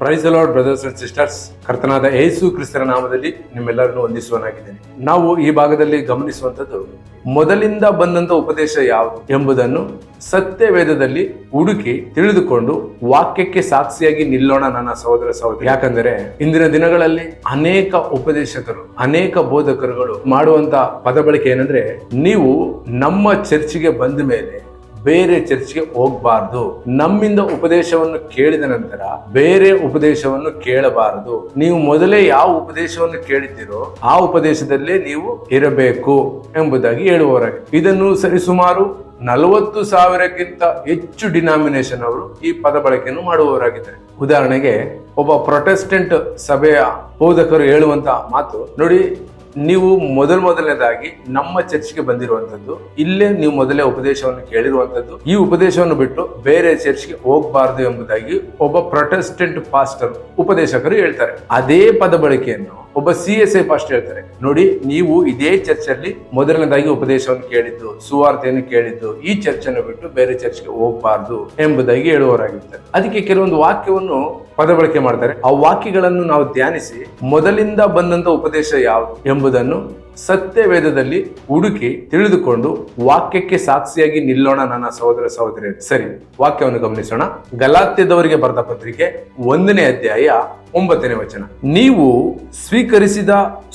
Praise Lord brothers and sisters ಕರ್ತನಾದ ಯೇಸು ಕ್ರಿಸ್ತರ ನಾಮದಲ್ಲಿ ನಿಮ್ಮೆಲ್ಲರನ್ನು ವಂದಿಸುವನಾಗಿದ್ದೇನೆ. ನಾವು ಈ ಭಾಗದಲ್ಲಿ ಗಮನಿಸುವಂಥದ್ದು ಮೊದಲಿಂದ ಬಂದಂತ ಉಪದೇಶ ಯಾವುದು ಎಂಬುದನ್ನು ಸತ್ಯ ವೇದದಲ್ಲಿ ಹುಡುಕಿ ತಿಳಿದುಕೊಂಡು ವಾಕ್ಯಕ್ಕೆ ಸಾಕ್ಷಿಯಾಗಿ ನಿಲ್ಲೋಣ ನನ್ನ ಸಹೋದರ ಸಹೋದರಿ. ಯಾಕಂದರೆ ಇಂದಿನ ದಿನಗಳಲ್ಲಿ ಅನೇಕ ಉಪದೇಶಕರು, ಅನೇಕ ಬೋಧಕರುಗಳು ಮಾಡುವಂತ ಪದ ಬಳಕೆ ಏನಂದ್ರೆ ನೀವು ನಮ್ಮ ಚರ್ಚಿಗೆ ಬಂದ ಮೇಲೆ ಬೇರೆ ಚರ್ಚ್ಗೆ ಹೋಗ್ಬಾರ್ದು. ನಮ್ಮಿಂದ ಉಪದೇಶವನ್ನು ಕೇಳಿದ ನಂತರ ಬೇರೆ ಉಪದೇಶವನ್ನು ಕೇಳಬಾರದು. ನೀವು ಮೊದಲೇ ಯಾವ ಉಪದೇಶವನ್ನು ಕೇಳಿದ್ದೀರೋ ಆ ಉಪದೇಶದಲ್ಲೇ ನೀವು ಇರಬೇಕು ಎಂಬುದಾಗಿ ಹೇಳುವವರಾಗಿ ಇದನ್ನು ಸರಿಸುಮಾರು ನಲವತ್ತು ಸಾವಿರಕ್ಕಿಂತ ಹೆಚ್ಚು ಡಿನಾಮಿನೇಷನ್ ಅವರು ಈ ಪದ ಬಳಕೆಯನ್ನು ಮಾಡುವವರಾಗಿದ್ದಾರೆ. ಉದಾಹರಣೆಗೆ, ಒಬ್ಬ ಪ್ರೊಟೆಸ್ಟೆಂಟ್ ಸಭೆಯ ಬೋಧಕರು ಹೇಳುವಂತಹ ಮಾತು, ನೋಡಿ ನೀವು ಮೊದಲ ಮೊದಲನೇದಾಗಿ ನಮ್ಮ ಚರ್ಚ್ಗೆ ಬಂದಿರುವಂತದ್ದು ಇಲ್ಲೇ ನೀವು ಮೊದಲೇ ಉಪದೇಶವನ್ನು ಕೇಳಿರುವಂತದ್ದು ಈ ಉಪದೇಶವನ್ನು ಬಿಟ್ಟು ಬೇರೆ ಚರ್ಚ್ಗೆ ಹೋಗಬಾರದು ಎಂಬುದಾಗಿ ಒಬ್ಬ ಪ್ರೊಟೆಸ್ಟೆಂಟ್ ಪಾಸ್ಟರ್ ಉಪದೇಶಕರು ಹೇಳ್ತಾರೆ. ಅದೇ ಪದ ಬಳಕೆಯನ್ನು ಒಬ್ಬ ಸಿ ಎಸ್ ಐ ಪಾಸ್ಟರ್ ಹೇಳ್ತಾರೆ. ನೋಡಿ, ನೀವು ಇದೇ ಚರ್ಚ್ ಅಲ್ಲಿ ಮೊದಲನೇದಾಗಿ ಉಪದೇಶವನ್ನು ಕೇಳಿದ್ದು, ಸುವಾರ್ತೆಯನ್ನು ಕೇಳಿದ್ದು, ಈ ಚರ್ಚ್ ಅನ್ನು ಬಿಟ್ಟು ಬೇರೆ ಚರ್ಚ್ಗೆ ಹೋಗಬಾರ್ದು ಎಂಬುದಾಗಿ ಹೇಳುವವರಾಗಿರ್ತಾರೆ. ಅದಕ್ಕೆ ಕೆಲವೊಂದು ವಾಕ್ಯವನ್ನು ಪದ ಬಳಕೆ ಮಾಡ್ತಾರೆ. ಆ ವಾಕ್ಯಗಳನ್ನು ನಾವು ಧ್ಯಾನಿಸಿ ಮೊದಲಿಂದ ಬಂದಂತ ಉಪದೇಶ ಯಾವುದು ಎಂಬುದನ್ನು ಸತ್ಯ ವೇದದಲ್ಲಿ ಹುಡುಕಿ ತಿಳಿದುಕೊಂಡು ವಾಕ್ಯಕ್ಕೆ ಸಾಕ್ಷಿಯಾಗಿ ನಿಲ್ಲೋಣ ನನ್ನ ಸಹೋದರ ಸಹೋದರಿ ಸರಿ, ವಾಕ್ಯವನ್ನು ಗಮನಿಸೋಣ. ಗಲಾತ್ಯದವರಿಗೆ ಬರೆದ ಪತ್ರಿಕೆ ಒಂದನೇ ಅಧ್ಯಾಯ ಒಂಬತ್ತನೇ ವಚನ. ನೀವು ಸ್ವೀಕರಿಸಿದ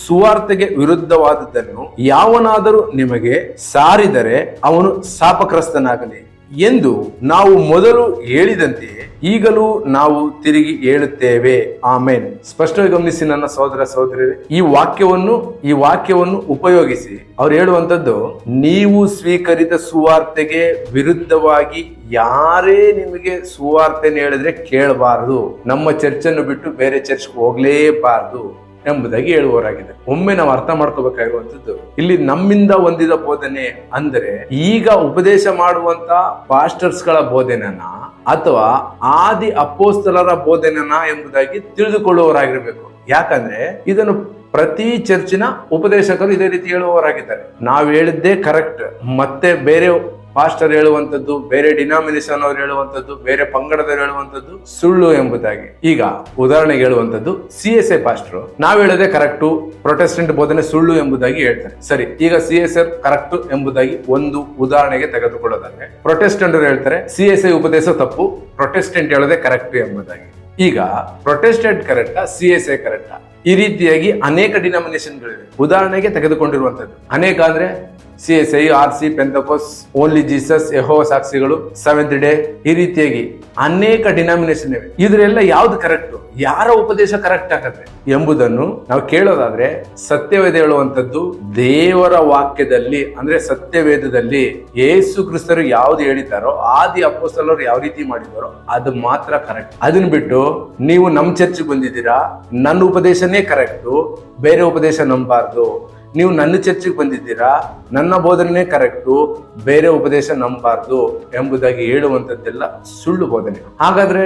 ಸುವಾರ್ತೆಗೆ ವಿರುದ್ಧವಾದದ್ದನ್ನು ಯಾವನಾದರೂ ನಿಮಗೆ ಸಾರಿದರೆ ಅವನು ಶಾಪಗ್ರಸ್ತನಾಗಲಿ. ಎಂದು ನಾವು ಮೊದಲು ಹೇಳಿದಂತೆ ಈಗಲೂ ನಾವು ತಿರುಗಿ ಹೇಳುತ್ತೇವೆ. ಆಮೇನ್. ಸ್ಪಷ್ಟವಾಗಿ ಗಮನಿಸಿ ನನ್ನ ಸಹೋದರ ಸಹೋದರಿ ಈ ವಾಕ್ಯವನ್ನು ಈ ವಾಕ್ಯವನ್ನು ಉಪಯೋಗಿಸಿ. ಅವ್ರು ಹೇಳುವಂತದ್ದು ನೀವು ಸ್ವೀಕರಿತ ಸುವಾರ್ತೆಗೆ ವಿರುದ್ಧವಾಗಿ ಯಾರೇ ನಿಮಗೆ ಸುವಾರ್ತೆನ ಹೇಳಿದ್ರೆ ಕೇಳಬಾರದು. ನಮ್ಮ ಚರ್ಚನ್ನು ಬಿಟ್ಟು ಬೇರೆ ಚರ್ಚ್ಗೆ ಹೋಗ್ಲೇಬಾರದು. ಎಂಬುದಾಗಿ ಹೇಳುವವರಾಗಿದೆ ಒಮ್ಮೆ ನಾವು ಅರ್ಥ ಮಾಡ್ಕೋಬೇಕಾಗಿರುವಂತದ್ದು ಇಲ್ಲಿ ನಮ್ಮಿಂದ ಹೊಂದಿದ ಬೋಧನೆ ಅಂದ್ರೆ ಈಗ ಉಪದೇಶ ಮಾಡುವಂತ ಪಾಸ್ಟರ್ಸ್ಗಳ ಬೋಧನೆನ ಅಥವಾ ಆದಿ ಅಪ್ಪೋಸ್ತಲರ ಬೋಧನೆನ ಎಂಬುದಾಗಿ ತಿಳಿದುಕೊಳ್ಳುವವರಾಗಿರ್ಬೇಕು. ಯಾಕಂದ್ರೆ ಇದನ್ನು ಪ್ರತಿ ಚರ್ಚಿನ ಉಪದೇಶಕರು ಇದೇ ರೀತಿ ಹೇಳುವವರಾಗಿದ್ದಾರೆ. ನಾವು ಹೇಳಿದ್ದೇ ಕರೆಕ್ಟ್ ಮತ್ತೆ ಬೇರೆ ಪಾಸ್ಟರ್ ಹೇಳುವಂಥದ್ದು, ಬೇರೆ ಡಿನಾಮಿನೇಷನ್ ಅವರು ಹೇಳುವಂಥದ್ದು, ಬೇರೆ ಪಂಗಡದವರು ಹೇಳುವಂಥದ್ದು ಸುಳ್ಳು ಎಂಬುದಾಗಿ. ಈಗ ಉದಾಹರಣೆಗೆ ಹೇಳುವಂಥದ್ದು ಸಿ ಎಸ್ ಎ ಪಾಸ್ಟರ್ ನಾವು ಹೇಳೋದೇ ಕರೆಕ್ಟು ಪ್ರೊಟೆಸ್ಟೆಂಟ್ ಬೋಧನೆ ಸುಳ್ಳು ಎಂಬುದಾಗಿ ಹೇಳ್ತಾರೆ. ಸರಿ, ಈಗ ಸಿ ಎಸ್ ಐ ಕರೆಕ್ಟ್ ಎಂಬುದಾಗಿ ಒಂದು ಉದಾಹರಣೆಗೆ ತೆಗೆದುಕೊಳ್ಳೋದಾದ್ರೆ ಪ್ರೊಟೆಸ್ಟೆಂಟ್ ಹೇಳ್ತಾರೆ ಸಿ ಎಸ್ ಐ ಉಪದೇಶ ತಪ್ಪು ಪ್ರೊಟೆಸ್ಟೆಂಟ್ ಹೇಳೋದೇ ಕರೆಕ್ಟ್ ಎಂಬುದಾಗಿ. ಈಗ ಪ್ರೊಟೆಸ್ಟೆಂಟ್ ಕರೆಕ್ಟಾ ಸಿ ಎಸ್ ಐ ಕರೆಕ್ಟಾ ಈ ರೀತಿಯಾಗಿ ಅನೇಕ ಡಿನಾಮಿನೇಷನ್ಗಳಿವೆ ಉದಾಹರಣೆಗೆ ತೆಗೆದುಕೊಂಡಿರುವಂತದ್ದು ಅನೇಕ ಅಂದ್ರೆ C S I, R C pentecost only Jesus ಯಹೋ ಸಾಕ್ಷಿಗಳು ಸೆವೆಂತ್ ಡೇ ಈ ರೀತಿಯಾಗಿ ಅನೇಕ ಡಿನಾಮಿನೇಷನ್ ಇವೆ. ಇದರೆಲ್ಲ ಯಾವ್ದು ಕರೆಕ್ಟ್ ಯಾರ ಉಪದೇಶ ಕರೆಕ್ಟ್ ಆಗತ್ತೆ? ಎಂಬುದನ್ನು ನಾವು ಕೇಳೋದಾದ್ರೆ, ಸತ್ಯವೇದ ಹೇಳುವಂತದ್ದು ದೇವರ ವಾಕ್ಯದಲ್ಲಿ, ಅಂದ್ರೆ ಸತ್ಯವೇದದಲ್ಲಿ ಯೇಸು ಕ್ರಿಸ್ತರು ಯಾವ್ದು ಹೇಳಿದ್ದಾರೋ, ಆದಿ ಅಪ್ಪಸ್ತಲರು ಯಾವ ರೀತಿ ಮಾಡಿದಾರೋ ಅದು ಮಾತ್ರ ಕರೆಕ್ಟ್ ಅದನ್ನ ಬಿಟ್ಟು ನೀವು ನಮ್ ಚರ್ಚ್ ಬಂದಿದ್ದೀರಾ, ನನ್ನ ಉಪದೇಶನೇ ಕರೆಕ್ಟು ಬೇರೆ ಉಪದೇಶ ನಂಬಾರ್ದು ನೀವು ನನ್ನ ಚರ್ಚೆಗೆ ಬಂದಿದ್ದೀರಾ? ನನ್ನ ಬೋಧನೆ ಕರೆಕ್ಟು ಬೇರೆ ಉಪದೇಶ ನಂಬಬಾರ್ದು ಎಂಬುದಾಗಿ ಹೇಳುವಂಥದ್ದೆಲ್ಲ ಸುಳ್ಳು ಬೋಧನೆ. ಹಾಗಾದ್ರೆ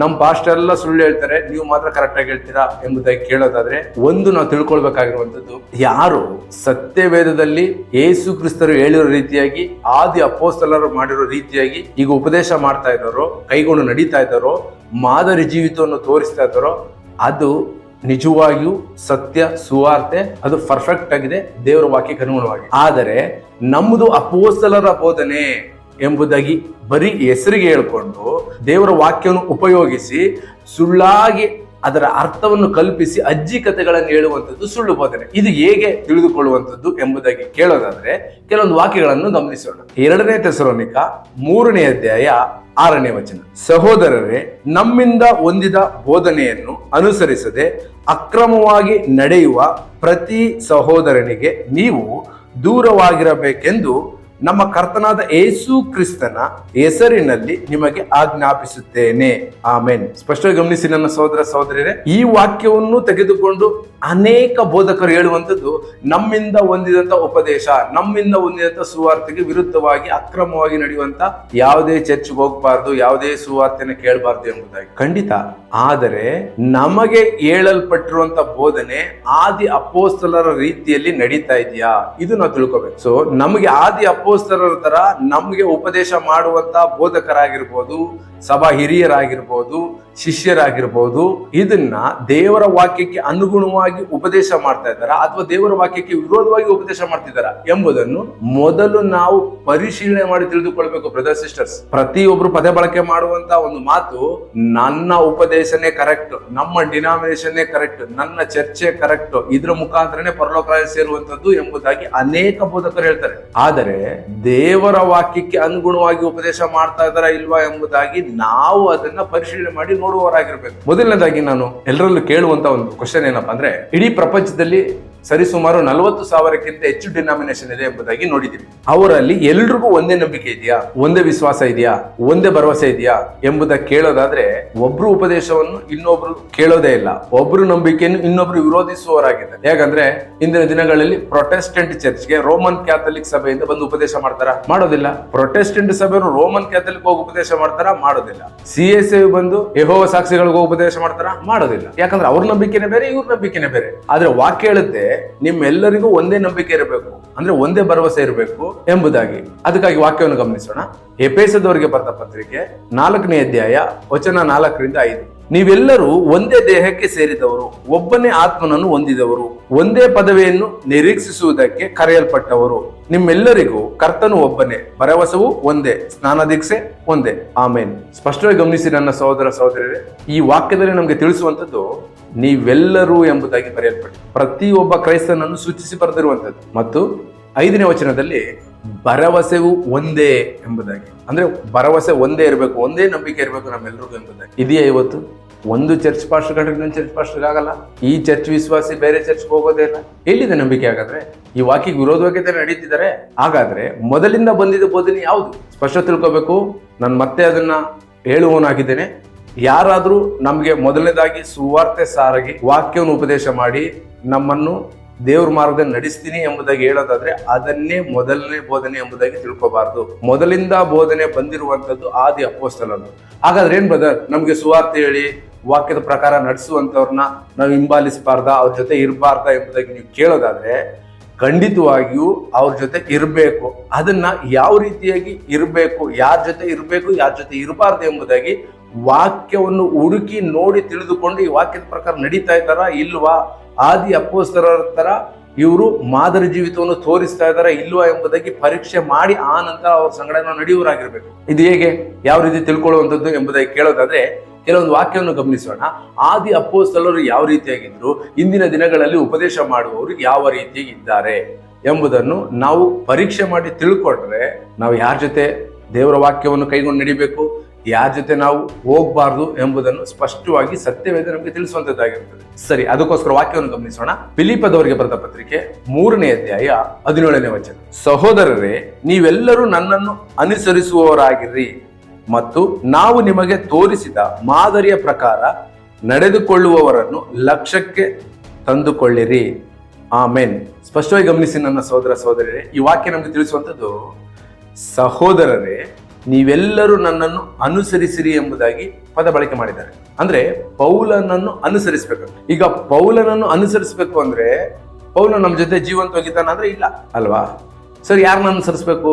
ನಮ್ಮ ಪಾಸ್ಟರ್ ಎಲ್ಲ ಸುಳ್ಳು ಹೇಳ್ತಾರೆ, ನೀವು ಮಾತ್ರ ಕರೆಕ್ಟಾಗಿ ಹೇಳ್ತೀರಾ ಎಂಬುದಾಗಿ ಕೇಳೋದಾದ್ರೆ ಒಂದು ನಾವು ತಿಳ್ಕೊಳ್ಬೇಕಾಗಿರುವಂಥದ್ದು, ಯಾರು ಸತ್ಯವೇದದಲ್ಲಿ ಯೇಸು ಕ್ರಿಸ್ತರು ಹೇಳಿರೋ ರೀತಿಯಾಗಿ, ಆದಿ ಅಪೋಸ್ತಲರು ಮಾಡಿರೋ ರೀತಿಯಾಗಿ ಈಗ ಉಪದೇಶ ಮಾಡ್ತಾ ಇದ್ದಾರೋ, ಕೈಗೊಂಡು ನಡೀತಾ ಇದ್ದಾರೋ, ಮಾದರಿ ಜೀವಿತವನ್ನು ತೋರಿಸ್ತಾ ಇದ್ದಾರೋ, ಅದು ನಿಜವಾಗಿಯೂ ಸತ್ಯ, ಸುವಾರ್ತೆ, ಅದು ಪರ್ಫೆಕ್ಟ್ ಆಗಿದೆ, ದೇವರ ವಾಕ್ಯಕ್ಕೆ ಅನುಗುಣವಾಗಿ. ಆದರೆ ನಮ್ಮದು ಅಪೋಸ್ತಲರ ಬೋಧನೆ ಎಂಬುದಾಗಿ ಬರೀ ಹೆಸರಿಗೆ ಹೇಳ್ಕೊಂಡು ದೇವರ ವಾಕ್ಯವನ್ನು ಉಪಯೋಗಿಸಿ ಸುಳ್ಳಾಗಿ ಅದರ ಅರ್ಥವನ್ನು ಕಲ್ಪಿಸಿ ಅಜ್ಜಿ ಕಥೆಗಳನ್ನು ಹೇಳುವಂಥದ್ದು ಸುಳ್ಳು ಬೋಧನೆ. ಇದು ಹೇಗೆ ತಿಳಿದುಕೊಳ್ಳುವಂಥದ್ದು ಎಂಬುದಾಗಿ ಕೇಳೋದಾದ್ರೆ ಕೆಲವೊಂದು ವಾಕ್ಯಗಳನ್ನು ಗಮನಿಸೋಣ. ಎರಡನೇ ತೆಸರೋನಿಕ ಮೂರನೇ ಅಧ್ಯಾಯ ಆರನೇ ವಚನ. ಸಹೋದರರೇ, ನಮ್ಮಿಂದ ಹೊಂದಿದ ಬೋಧನೆಯನ್ನು ಅನುಸರಿಸದೆ ಅಕ್ರಮವಾಗಿ ನಡೆಯುವ ಪ್ರತಿ ಸಹೋದರನಿಗೆ ನೀವು ದೂರವಾಗಿರಬೇಕೆಂದು ನಮ್ಮ ಕರ್ತನಾದ ಏಸು ಕ್ರಿಸ್ತನ ಹೆಸರಿನಲ್ಲಿ ನಿಮಗೆ ಆಜ್ಞಾಪಿಸುತ್ತೇನೆ. ಆಮೇನ್. ಸ್ಪಷ್ಟವಾಗಿ ಗಮನಿಸಿ ನನ್ನ ಸಹೋದರ ಸಹೋದರಿಯರೇ, ಈ ವಾಕ್ಯವನ್ನು ತೆಗೆದುಕೊಂಡು ಅನೇಕ ಬೋಧಕರು ಹೇಳುವಂಥದ್ದು, ನಮ್ಮಿಂದ ಹೊಂದಿದಂಥ ಉಪದೇಶ, ನಮ್ಮಿಂದ ಹೊಂದಿದಂಥ ಸುವಾರ್ತೆಗೆ ವಿರುದ್ಧವಾಗಿ, ಅಕ್ರಮವಾಗಿ ನಡೆಯುವಂಥ ಯಾವುದೇ ಚರ್ಚ್ಗೆ ಹೋಗಬಾರ್ದು, ಯಾವುದೇ ಸುವಾರ್ತೆನ ಕೇಳಬಾರ್ದು ಎಂಬುದಾಗಿ. ಖಂಡಿತ. ಆದರೆ ನಮಗೆ ಹೇಳಲ್ಪಟ್ಟಿರುವಂತ ಬೋಧನೆ ಆದಿ ಅಪ್ಪೋಸ್ತಲರ ರೀತಿಯಲ್ಲಿ ನಡೀತಾ ಇದೆಯಾ? ಇದು ನಾವು ತಿಳ್ಕೋಬೇಕು. ಸೊ ನಮಗೆ ಆದಿ ಅಪ್ಪೋಸ್ತಲರ ತರ ನಮಗೆ ಉಪದೇಶ ಮಾಡುವಂತ ಬೋಧಕರಾಗಿರ್ಬೋದು, ಸಭಾ ಹಿರಿಯರಾಗಿರ್ಬೋದು ಶಿಷ್ಯರಾಗಿರ್ಬೋದು, ಇದನ್ನ ದೇವರ ವಾಕ್ಯಕ್ಕೆ ಅನುಗುಣವಾಗಿ ಉಪದೇಶ ಮಾಡ್ತಾ ಇದ್ದಾರಾ ಅಥವಾ ದೇವರ ವಾಕ್ಯಕ್ಕೆ ವಿರೋಧವಾಗಿ ಉಪದೇಶ ಮಾಡ್ತಿದ್ದಾರಾ ಎಂಬುದನ್ನು ಮೊದಲು ನಾವು ಪರಿಶೀಲನೆ ಮಾಡಿ ತಿಳಿದುಕೊಳ್ಬೇಕು ಬ್ರದರ್ ಸಿಸ್ಟರ್ಸ್ ಪ್ರತಿಯೊಬ್ರು ಪದ ಬಳಕೆ ಮಾಡುವಂತ ಒಂದು ಮಾತು, ನನ್ನ ಉಪದೇಶನೇ ಕರೆಕ್ಟ್ ನಮ್ಮ ಡಿನಾಮಿನೇಷನ್ನೇ ಕರೆಕ್ಟ್ ನನ್ನ ಚರ್ಚೆ ಕರೆಕ್ಟ್ ಇದ್ರ ಮುಖಾಂತರನೇ ಪರಲೋಕ ಸೇರುವಂತದ್ದು ಎಂಬುದಾಗಿ ಅನೇಕ ಬೋಧಕರು ಹೇಳ್ತಾರೆ. ಆದರೆ ದೇವರ ವಾಕ್ಯಕ್ಕೆ ಅನುಗುಣವಾಗಿ ಉಪದೇಶ ಮಾಡ್ತಾ ಇದ್ದಾರಾ ಇಲ್ವಾ ಎಂಬುದಾಗಿ ನಾವು ಅದನ್ನ ಪರಿಶೀಲನೆ ಮಾಡಿ ನೋಡುವವರಾಗಿರ್ಬೇಕು. ಮೊದಲನೇದಾಗಿ ನಾನು ಎಲ್ಲರಲ್ಲೂ ಕೇಳುವಂತ ಒಂದು ಕ್ವಶನ್ ಏನಪ್ಪಾ ಅಂದ್ರೆ ಇಡೀ ಪ್ರಪಂಚದಲ್ಲಿ ಸರಿಸುಮಾರು ನಲವತ್ತು ಸಾವಿರಕ್ಕಿಂತ ಹೆಚ್ಚು ಡಿನಾಮಿನೇಷನ್ ಇದೆ ಎಂಬುದಾಗಿ ನೋಡಿದ್ದೀವಿ. ಅವರಲ್ಲಿ ಎಲ್ರಿಗೂ ಒಂದೇ ನಂಬಿಕೆ ಇದೆಯಾ? ಒಂದೇ ವಿಶ್ವಾಸ ಇದೆಯಾ? ಒಂದೇ ಭರವಸೆ ಇದೆಯಾ? ಎಂಬುದ ಕೇಳೋದಾದ್ರೆ, ಒಬ್ರು ಉಪದೇಶವನ್ನು ಇನ್ನೊಬ್ರು ಕೇಳೋದೇ ಇಲ್ಲ. ಒಬ್ರು ನಂಬಿಕೆಯನ್ನು ಇನ್ನೊಬ್ರು ವಿರೋಧಿಸುವವರಾಗಿದೆ ಯಾಕಂದ್ರೆ ಇಂದಿನ ದಿನಗಳಲ್ಲಿ ಪ್ರೊಟೆಸ್ಟೆಂಟ್ ಚರ್ಚ್ಗೆ ರೋಮನ್ ಕ್ಯಾಥಲಿಕ್ ಸಭೆಯಿಂದ ಬಂದು ಉಪದೇಶ ಮಾಡ್ತಾರ? ಮಾಡೋದಿಲ್ಲ. ಪ್ರೊಟೆಸ್ಟೆಂಟ್ ಸಭೆಯವರು ರೋಮನ್ ಕ್ಯಾಥಲಿಕ್ ಹೋಗಿ ಉಪದೇಶ ಮಾಡ್ತಾರ? ಮಾಡೋದಿಲ್ಲ. ಸಿ ಎಸ್ ಬಂದು ಯಹೋವ ಸಾಕ್ಷಿಗಳಿಗೆ ಉಪದೇಶ ಮಾಡ್ತಾರ? ಮಾಡೋದಿಲ್ಲ. ಯಾಕಂದ್ರೆ ಅವ್ರ ನಂಬಿಕೆನೇ ಬೇರೆ, ಇವ್ರ ನಂಬಿಕೆನೇ ಬೇರೆ. ಆದ್ರೆ ವಾಕ್ಯ ಹೇಳುತ್ತೆ ನಿಮ್ಮೆಲ್ಲರಿಗೂ ಒಂದೇ ನಂಬಿಕೆ ಇರಬೇಕು. ಅಂದ್ರೆ ಒಂದೇ ಭರವಸೆ ಇರಬೇಕು ಎಂಬುದಾಗಿ. ಅದಕ್ಕಾಗಿ ವಾಕ್ಯವನ್ನು ಗಮನಿಸೋಣ. ಎಪೇಸದವರಿಗೆ ಬರೆದ ಪತ್ರಿಕೆ ನಾಲ್ಕನೇ ಅಧ್ಯಾಯ ವಚನ ನಾಲ್ಕರಿಂದ ಐದು. ನೀವೆಲ್ಲರೂ ಒಂದೇ ದೇಹಕ್ಕೆ ಸೇರಿದವರು, ಒಬ್ಬನೇ ಆತ್ಮನನ್ನು ಹೊಂದಿದವರು, ಒಂದೇ ಪದವಿಯನ್ನು ನಿರೀಕ್ಷಿಸುವುದಕ್ಕೆ ಕರೆಯಲ್ಪಟ್ಟವರು. ನಿಮ್ಮೆಲ್ಲರಿಗೂ ಕರ್ತನು ಒಬ್ಬನೇ, ಭರವಸವು ಒಂದೇ, ಸ್ನಾನ ದೀಕ್ಷೆ ಒಂದೇ. ಆಮೇನ್. ಸ್ಪಷ್ಟವಾಗಿ ಗಮನಿಸಿ ನನ್ನ ಸಹೋದರ ಸಹೋದರರೇ ಈ ವಾಕ್ಯದಲ್ಲಿ ನಮಗೆ ತಿಳಿಸುವಂತದ್ದು ನೀವೆಲ್ಲರೂ ಎಂಬುದಾಗಿ ಬರೆಯಲ್ಪಟ್ಟು ಪ್ರತಿಯೊಬ್ಬ ಕ್ರೈಸ್ತನನ್ನು ಸೂಚಿಸಿ ಬರೆದಿರುವಂಥದ್ದು. ಮತ್ತು ಐದನೇ ವಚನದಲ್ಲಿ ಭರವಸೆವು ಒಂದೇ ಎಂಬುದಾಗಿ. ಅಂದ್ರೆ ಭರವಸೆ ಒಂದೇ ಇರಬೇಕು, ಒಂದೇ ನಂಬಿಕೆ ಇರಬೇಕು ನಮ್ಮೆಲ್ಲರಿಗೂ ಎಂಬುದಾಗಿ. ಇದೆಯಾ ಇವತ್ತು? ಒಂದು ಚರ್ಚ್ ಪಾಸ್ಟರ್ ಕಂಡ್ರೆ ಇನ್ನೊಂದು ಚರ್ಚ್ ಪಾಸ್ಟರ್ ಆಗಲ್ಲ. ಈ ಚರ್ಚ್ ವಿಶ್ವಾಸಿ ಬೇರೆ ಚರ್ಚ್ಗೆ ಹೋಗೋದೇ ಇಲ್ಲ. ಎಲ್ಲಿದೆ ನಂಬಿಕೆ ಹಾಗಾದ್ರೆ? ಈ ವಾಕ್ಯಕ್ಕೆ ವಿರೋಧವಾಗಿ ನಡೀತಿದ್ದಾರೆ. ಹಾಗಾದ್ರೆ ಮೊದಲಿಂದ ಬಂದಿದ್ದ ಬೋಧನೆ ಯಾವುದು? ಸ್ಪಷ್ಟ ತಿಳ್ಕೋಬೇಕು. ನಾನು ಮತ್ತೆ ಅದನ್ನ ಹೇಳುವವನಾಗಿದ್ದೇನೆ ಯಾರಾದರೂ ನಮಗೆ ಮೊದಲನೇದಾಗಿ ಸುವಾರ್ತೆ ಸಾರಾಗಿ ವಾಕ್ಯವನ್ನು ಉಪದೇಶ ಮಾಡಿ ನಮ್ಮನ್ನು ದೇವ್ರ ಮಾರ್ಗದಲ್ಲಿ ನಡೆಸ್ತೀನಿ ಎಂಬುದಾಗಿ ಹೇಳೋದಾದ್ರೆ ಅದನ್ನೇ ಮೊದಲನೇ ಬೋಧನೆ ಎಂಬುದಾಗಿ ತಿಳ್ಕೋಬಾರ್ದು. ಮೊದಲಿಂದ ಬೋಧನೆ ಬಂದಿರುವಂತದ್ದು ಆದಿ ಅಪ್ಪೋಸ್ತಲನು ಹಾಗಾದ್ರೆ ಏನ್ ಬ್ರದರ್ ನಮ್ಗೆ ಸುವಾರ್ತೆ ಹೇಳಿ, ವಾಕ್ಯದ ಪ್ರಕಾರ ನಡೆಸುವಂತವ್ರನ್ನ ನಾವು ಹಿಂಬಾಲಿಸಬಾರ್ದ, ಅವ್ರ ಜೊತೆ ಇರಬಾರ್ದ ಎಂಬುದಾಗಿ ನೀವು ಕೇಳೋದಾದ್ರೆ ಖಂಡಿತವಾಗಿಯೂ ಅವ್ರ ಜೊತೆ ಇರಬೇಕು. ಅದನ್ನ ಯಾವ ರೀತಿಯಾಗಿ ಇರಬೇಕು, ಯಾರ ಜೊತೆ ಇರಬೇಕು, ಯಾರ ಜೊತೆ ಇರಬಾರ್ದು ಎಂಬುದಾಗಿ ವಾಕ್ಯವನ್ನು ಹುಡುಕಿ ನೋಡಿ ತಿಳಿದುಕೊಂಡು ಈ ವಾಕ್ಯದ ಪ್ರಕಾರ ನಡೀತಾ ಇದ್ದಾರಾ ಇಲ್ವಾ ಆದಿ ಅಪ್ಪೋಸ್ತರ ತರ ಇವರು ಮಾದರಿ ಜೀವಿತವನ್ನು ತೋರಿಸ್ತಾ ಇದ್ದಾರಾ ಇಲ್ವಾ ಎಂಬುದಾಗಿ ಪರೀಕ್ಷೆ ಮಾಡಿ ಆ ನಂತರ ಅವ್ರ ಸಂಗಡ ನಾವು ನಡೆಯುವರಾಗಿರ್ಬೇಕು ಇದು ಹೇಗೆ? ಯಾವ ರೀತಿ ತಿಳ್ಕೊಳ್ಳುವಂಥದ್ದು ಎಂಬುದಾಗಿ ಕೇಳೋದಾದ್ರೆ, ಕೆಲವೊಂದು ವಾಕ್ಯವನ್ನು ಗಮನಿಸೋಣ. ಆದಿ ಅಪ್ಪೋಸ್ತಲರು ಯಾವ ರೀತಿಯಾಗಿದ್ರು? ಇಂದಿನ ದಿನಗಳಲ್ಲಿ ಉಪದೇಶ ಮಾಡುವವರು ಯಾವ ರೀತಿ ಇದ್ದಾರೆ ಎಂಬುದನ್ನು ನಾವು ಪರೀಕ್ಷೆ ಮಾಡಿ ತಿಳ್ಕೊಂಡ್ರೆ ನಾವು ಯಾರ ಜೊತೆ ದೇವರ ವಾಕ್ಯವನ್ನು ಕೈಗೊಂಡು ನಡಿಬೇಕು? ಯಾರ ಜೊತೆ ನಾವು ಹೋಗಬಾರ್ದು ಎಂಬುದನ್ನು ಸ್ಪಷ್ಟವಾಗಿ ಸತ್ಯವೇದ ನಮಗೆ ತಿಳಿಸುವಂತದ್ದಾಗಿರುತ್ತದೆ. ಸರಿ, ಅದಕ್ಕೋಸ್ಕರ ವಾಕ್ಯವನ್ನು ಗಮನಿಸೋಣ. ಫಿಲಿಪದವರಿಗೆ ಬರೆದ ಪತ್ರಿಕೆ ಮೂರನೇ ಅಧ್ಯಾಯ ಹದಿನೇಳನೇ ವಚನ. ಸಹೋದರರೇ, ನೀವೆಲ್ಲರೂ ನನ್ನನ್ನು ಅನುಸರಿಸುವವರಾಗಿರ್ರಿ ಮತ್ತು ನಾವು ನಿಮಗೆ ತೋರಿಸಿದ ಮಾದರಿಯ ಪ್ರಕಾರ ನಡೆದುಕೊಳ್ಳುವವರನ್ನು ಲಕ್ಷ್ಯಕ್ಕೆ ತಂದುಕೊಳ್ಳಿರಿ. ಆಮೇನ್. ಸ್ಪಷ್ಟವಾಗಿ ಗಮನಿಸಿ ನನ್ನ ಸಹೋದರ ಸಹೋದರರೇ ಈ ವಾಕ್ಯ ನಮಗೆ ತಿಳಿಸುವಂಥದ್ದು, ಸಹೋದರರೇ ನೀವೆಲ್ಲರೂ ನನ್ನನ್ನು ಅನುಸರಿಸಿರಿ ಎಂಬುದಾಗಿ ಪದ ಬಳಕೆ ಮಾಡಿದ್ದಾರೆ. ಅಂದ್ರೆ ಪೌಲನನ್ನು ಅನುಸರಿಸಬೇಕು. ಈಗ ಪೌಲನನ್ನು ಅನುಸರಿಸಬೇಕು ಅಂದ್ರೆ ಪೌಲ ನಮ್ಮ ಜೊತೆ ಜೀವಂತವಾಗಿದ್ದಾನ ಅಂದ್ರೆ ಇಲ್ಲ, ಅಲ್ವಾ? ಸರ್, ಯಾರನ್ನ ಅನುಸರಿಸಬೇಕು?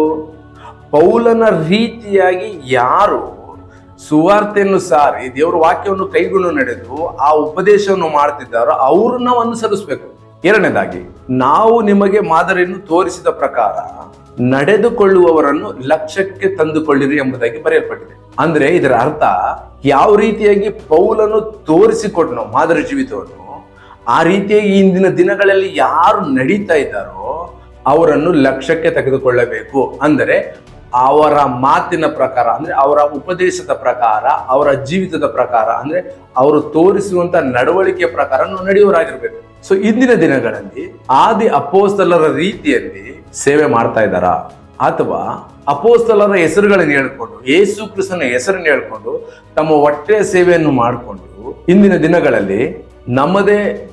ಪೌಲನ ರೀತಿಯಾಗಿ ಯಾರು ಸುವಾರ್ತೆಯನ್ನು ಸಾರಿ ದೇವರ ವಾಕ್ಯವನ್ನು ಕೈಗೊಂಡು ನಡೆದು ಆ ಉಪದೇಶವನ್ನು ಮಾಡ್ತಿದ್ದಾರೋ ಅವ್ರನ್ನ ನಾವು ಅನುಸರಿಸಬೇಕು. ಎರಡನೇದಾಗಿ, ನಾವು ನಿಮಗೆ ಮಾದರಿಯನ್ನು ತೋರಿಸಿದ ಪ್ರಕಾರ ನಡೆದುಕೊಳ್ಳುವವರನ್ನು ಲಕ್ಷ್ಯಕ್ಕೆ ತಂದುಕೊಳ್ಳಿರಿ ಎಂಬುದಾಗಿ ಬರೆಯಲ್ಪಟ್ಟಿದೆ. ಅಂದ್ರೆ ಇದರ ಅರ್ಥ ಯಾವ ರೀತಿಯಾಗಿ ಪೌಲನ್ನು ತೋರಿಸಿಕೊಟ್ನೋ ಮಾದರಿ ಜೀವಿತವನ್ನು, ಆ ರೀತಿಯಾಗಿ ಇಂದಿನ ದಿನಗಳಲ್ಲಿ ಯಾರು ನಡೀತಾ ಇದ್ದಾರೋ ಅವರನ್ನು ಲಕ್ಷ್ಯಕ್ಕೆ ತೆಗೆದುಕೊಳ್ಳಬೇಕು. ಅಂದರೆ ಅವರ ಮಾತಿನ ಪ್ರಕಾರ, ಅಂದ್ರೆ ಅವರ ಉಪದೇಶದ ಪ್ರಕಾರ, ಅವರ ಜೀವಿತದ ಪ್ರಕಾರ, ಅಂದ್ರೆ ಅವರು ತೋರಿಸುವಂತ ನಡವಳಿಕೆಯ ಪ್ರಕಾರ ನಾವು ನಡೆಯುವರಾಗಿರ್ಬೇಕು ಸೊ ಇಂದಿನ ದಿನಗಳಲ್ಲಿ ಆದಿ ಅಪೋಸ್ತಲರ ರೀತಿಯಲ್ಲಿ ಸೇವೆ ಮಾಡ್ತಾ ಇದ್ದಾರಾ? ಅಥವಾ ಅಪೋಸ್ತಲರ ಹೆಸರುಗಳನ್ನು ಹೇಳ್ಕೊಂಡು, ಯೇಸು ಕ್ರಿಸ್ತನ ಹೆಸರನ್ನು ಹೇಳ್ಕೊಂಡು, ತಮ್ಮ ಒಟ್ಟೆ ಸೇವೆಯನ್ನು ಮಾಡಿಕೊಂಡು ಇಂದಿನ ದಿನಗಳಲ್ಲಿ ನಮ್ಮದೇ,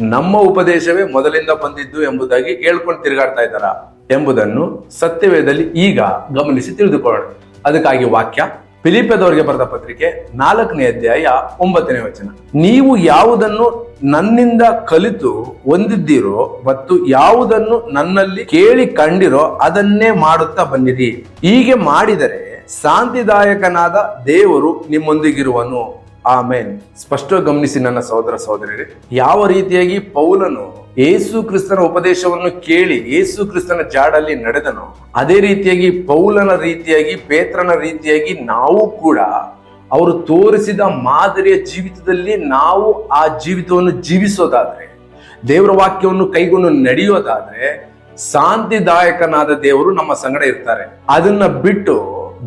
ನಮ್ಮ ಉಪದೇಶವೇ ಮೊದಲಿಂದ ಬಂದಿದ್ದು ಎಂಬುದಾಗಿ ಹೇಳ್ಕೊಂಡು ತಿರುಗಾಡ್ತಾ ಇದ್ದಾರ? ಎಂಬುದನ್ನು ಸತ್ಯವೇದಲ್ಲಿ ಈಗ ಗಮನಿಸಿ ತಿಳಿದುಕೊಳ್ಳೋಣ. ಅದಕ್ಕಾಗಿ ವಾಕ್ಯ ಫಿಲಿಪದವರಿಗೆ ಬರೆದ ಪತ್ರಿಕೆ ನಾಲ್ಕನೇ ಅಧ್ಯಾಯ ಒಂಬತ್ತನೇ ವಚನ. ನೀವು ಯಾವುದನ್ನು ನನ್ನಿಂದ ಕಲಿತು ಹೊಂದಿದ್ದೀರೋ ಮತ್ತು ಯಾವುದನ್ನು ನನ್ನಲ್ಲಿ ಕೇಳಿ ಕಂಡಿರೋ ಅದನ್ನೇ ಮಾಡುತ್ತಾ ಬಂದಿರಿ ಹೀಗೆ ಮಾಡಿದರೆ ಶಾಂತಿದಾಯಕನಾದ ದೇವರು ನಿಮ್ಮೊಂದಿಗಿರುವನು. ಆಮೇನ್. ಸ್ಪಷ್ಟ ಗಮನಿಸಿ ನನ್ನ ಸಹೋದರ ಸಹೋದರಿ ಯಾವ ರೀತಿಯಾಗಿ ಪೌಲನು ಏಸು ಕ್ರಿಸ್ತನ ಉಪದೇಶವನ್ನು ಕೇಳಿ ಏಸು ಕ್ರಿಸ್ತನ ಜಾಡಲ್ಲಿ ನಡೆದನು. ಅದೇ ರೀತಿಯಾಗಿ ಪೌಲನ ರೀತಿಯಾಗಿ, ಪೇತ್ರನ ರೀತಿಯಾಗಿ ನಾವು ಕೂಡ ಅವರು ತೋರಿಸಿದ ಮಾದರಿಯ ಜೀವಿತದಲ್ಲಿ ನಾವು ಆ ಜೀವಿತವನ್ನು ಜೀವಿಸೋದಾದ್ರೆ, ದೇವರ ವಾಕ್ಯವನ್ನು ಕೈಗೊಂಡು ನಡೆಯೋದಾದ್ರೆ, ಶಾಂತಿದಾಯಕನಾದ ದೇವರು ನಮ್ಮ ಸಂಗಡ ಇರ್ತಾರೆ. ಅದನ್ನ ಬಿಟ್ಟು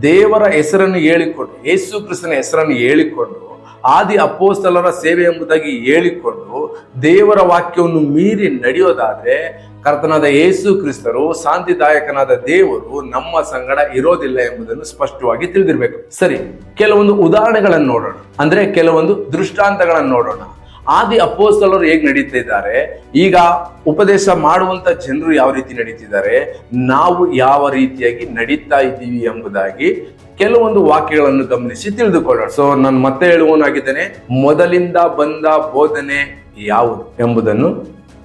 ದೇವರ ಹೆಸರನ್ನು ಹೇಳಿಕೊಂಡು ಯೇಸು ಕ್ರಿಸ್ತನ ಹೆಸರನ್ನು ಹೇಳಿಕೊಂಡು ಆದಿ ಅಪ್ಪೋಸ್ತಲರ ಸೇವೆ ಎಂಬುದಾಗಿ ಹೇಳಿಕೊಂಡು ದೇವರ ವಾಕ್ಯವನ್ನು ಮೀರಿ ನಡೆಯೋದಾದ್ರೆ ಕರ್ತನಾದ ಯೇಸು ಕ್ರಿಸ್ತರು ಶಾಂತಿದಾಯಕನಾದ ದೇವರು ನಮ್ಮ ಸಂಗಡ ಇರೋದಿಲ್ಲ ಎಂಬುದನ್ನು ಸ್ಪಷ್ಟವಾಗಿ ತಿಳಿದಿರ್ಬೇಕು. ಸರಿ, ಕೆಲವೊಂದು ಉದಾಹರಣೆಗಳನ್ನು ನೋಡೋಣ. ಅಂದ್ರೆ ಕೆಲವೊಂದು ದೃಷ್ಟಾಂತಗಳನ್ನು ನೋಡೋಣ. ಆದಿ ಅಪ್ಪೋಸ್ತಲರು ಹೇಗೆ ನಡೀತಾ ಇದ್ದಾರೆ? ಈಗ ಉಪದೇಶ ಮಾಡುವಂತ ಜನರು ಯಾವ ರೀತಿ ನಡೀತಿದ್ದಾರೆ? ನಾವು ಯಾವ ರೀತಿಯಾಗಿ ನಡೀತಾ ಇದ್ದೀವಿ ಎಂಬುದಾಗಿ ಕೆಲವೊಂದು ವಾಕ್ಯಗಳನ್ನು ಗಮನಿಸಿ ತಿಳಿದುಕೊಳ್ಳೋಣ. ಸೊ ನಾನು ಮತ್ತೆ ಹೇಳುವನಾಗಿದ್ದೇನೆ ಮೊದಲಿಂದ ಬಂದ ಬೋಧನೆ ಯಾವುದು ಎಂಬುದನ್ನು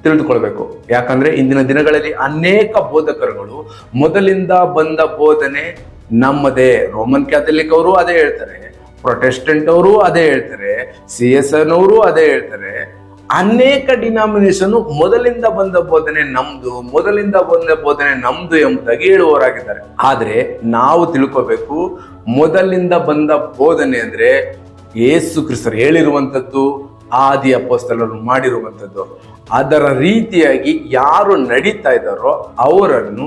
ತಿಳಿದುಕೊಳ್ಬೇಕು. ಯಾಕಂದ್ರೆ ಇಂದಿನ ದಿನಗಳಲ್ಲಿ ಅನೇಕ ಬೋಧಕರುಗಳು ಮೊದಲಿಂದ ಬಂದ ಬೋಧನೆ ನಮ್ಮದೇ. ರೋಮನ್ ಕ್ಯಾಥಲಿಕ್ ಅವರು ಅದೇ ಹೇಳ್ತಾರೆ. ಪ್ರೊಟೆಸ್ಟೆಂಟ್ ಅವರು ಅದೇ ಹೇಳ್ತಾರೆ. ಸಿ ಎಸ್ ಎನ್ ಅವರು ಅದೇ ಹೇಳ್ತಾರೆ. ಅನೇಕ ಡಿನಾಮಿನೇಷನ್ ಮೊದಲಿಂದ ಬಂದ ಬೋಧನೆ ನಮ್ದು, ಮೊದಲಿಂದ ಬಂದ ಬೋಧನೆ ನಮ್ದು ಎಂಬುದಾಗಿ ಹೇಳುವವರಾಗಿದ್ದಾರೆ. ಆದರೆ ನಾವು ತಿಳ್ಕೋಬೇಕು, ಮೊದಲಿಂದ ಬಂದ ಬೋಧನೆ ಅಂದ್ರೆ ಯೇಸು ಕ್ರಿಸ್ತರು ಹೇಳಿರುವಂಥದ್ದು, ಆದಿ ಅಪ್ಪಸ್ತಲರು ಮಾಡಿರುವಂಥದ್ದು. ಅದರ ರೀತಿಯಾಗಿ ಯಾರು ನಡೀತಾ ಇದ್ದಾರೋ ಅವರನ್ನು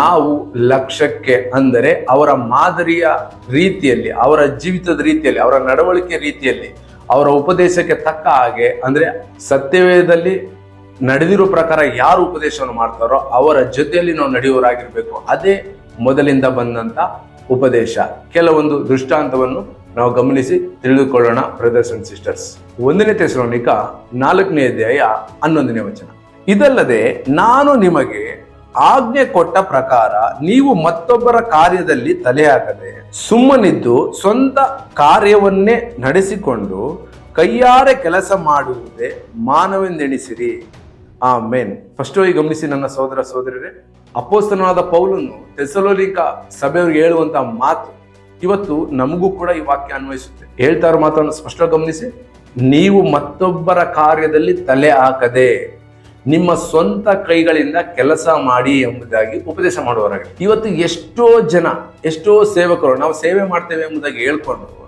ನಾವು ಲಕ್ಷ್ಯಕ್ಕೆ ಅಂದರೆ ಅವರ ಮಾದರಿಯ ರೀತಿಯಲ್ಲಿ, ಅವರ ಜೀವಿತದ ರೀತಿಯಲ್ಲಿ, ಅವರ ನಡವಳಿಕೆ ರೀತಿಯಲ್ಲಿ ಅವರ ಉಪದೇಶಕ್ಕೆ ತಕ್ಕ ಹಾಗೆ, ಅಂದ್ರೆ ಸತ್ಯವೇದದಲ್ಲಿ ನಡೆದಿರೋ ಪ್ರಕಾರ ಯಾರು ಉಪದೇಶವನ್ನು ಮಾಡ್ತಾರೋ ಅವರ ಜೊತೆಯಲ್ಲಿ ನಾವು ನಡೆಯುವರಾಗಿರ್ಬೇಕು ಅದೇ ಮೊದಲಿಂದ ಬಂದಂತ ಉಪದೇಶ. ಕೆಲವೊಂದು ದೃಷ್ಟಾಂತವನ್ನು ನಾವು ಗಮನಿಸಿ ತಿಳಿದುಕೊಳ್ಳೋಣ ಬ್ರದರ್ಸ್ ಅಂಡ್ ಸಿಸ್ಟರ್ಸ್ ಒಂದನೇ ತೆಸರೋನಿಕ ನಾಲ್ಕನೇ ಅಧ್ಯಾಯ ಹನ್ನೊಂದನೇ ವಚನ. ಇದಲ್ಲದೆ ನಾನು ನಿಮಗೆ ಆಜ್ಞೆ ಕೊಟ್ಟ ಪ್ರಕಾರ ನೀವು ಮತ್ತೊಬ್ಬರ ಕಾರ್ಯದಲ್ಲಿ ತಲೆ ಹಾಕದೆ ಸುಮ್ಮನಿದ್ದು ಸ್ವಂತ ಕಾರ್ಯವನ್ನೇ ನಡೆಸಿಕೊಂಡು ಕೈಯಾರೆ ಕೆಲಸ ಮಾಡುವುದೇ ಮಾನವೆಂದೆಣಿಸಿರಿ. ಆ ಮೇನ್ ಫಸ್ಟ್ ಹೋಗಿ ಗಮನಿಸಿ ನನ್ನ ಸಹೋದರ ಸಹೋದರರೇ ಅಪೋಸ್ತನಾದ ಪೌಲನ್ನು ತೆಸಲೋಲಿಕ ಸಭೆಯವರಿಗೆ ಹೇಳುವಂತ ಮಾತು ಇವತ್ತು ನಮಗೂ ಕೂಡ ಈ ವಾಕ್ಯ ಅನ್ವಯಿಸುತ್ತೆ. ಹೇಳ್ತಾ ಇರೋ ಮಾತನ್ನು ಸ್ಪಷ್ಟ ಗಮನಿಸಿ. ನೀವು ಮತ್ತೊಬ್ಬರ ಕಾರ್ಯದಲ್ಲಿ ತಲೆ ಹಾಕದೆ ನಿಮ್ಮ ಸ್ವಂತ ಕೈಗಳಿಂದ ಕೆಲಸ ಮಾಡಿ ಎಂಬುದಾಗಿ ಉಪದೇಶ ಮಾಡುವವರಾಗಿ ಇವತ್ತು ಎಷ್ಟೋ ಜನ, ಎಷ್ಟೋ ಸೇವಕರು ನಾವು ಸೇವೆ ಮಾಡ್ತೇವೆ ಎಂಬುದಾಗಿ ಹೇಳ್ಕೊಂಡು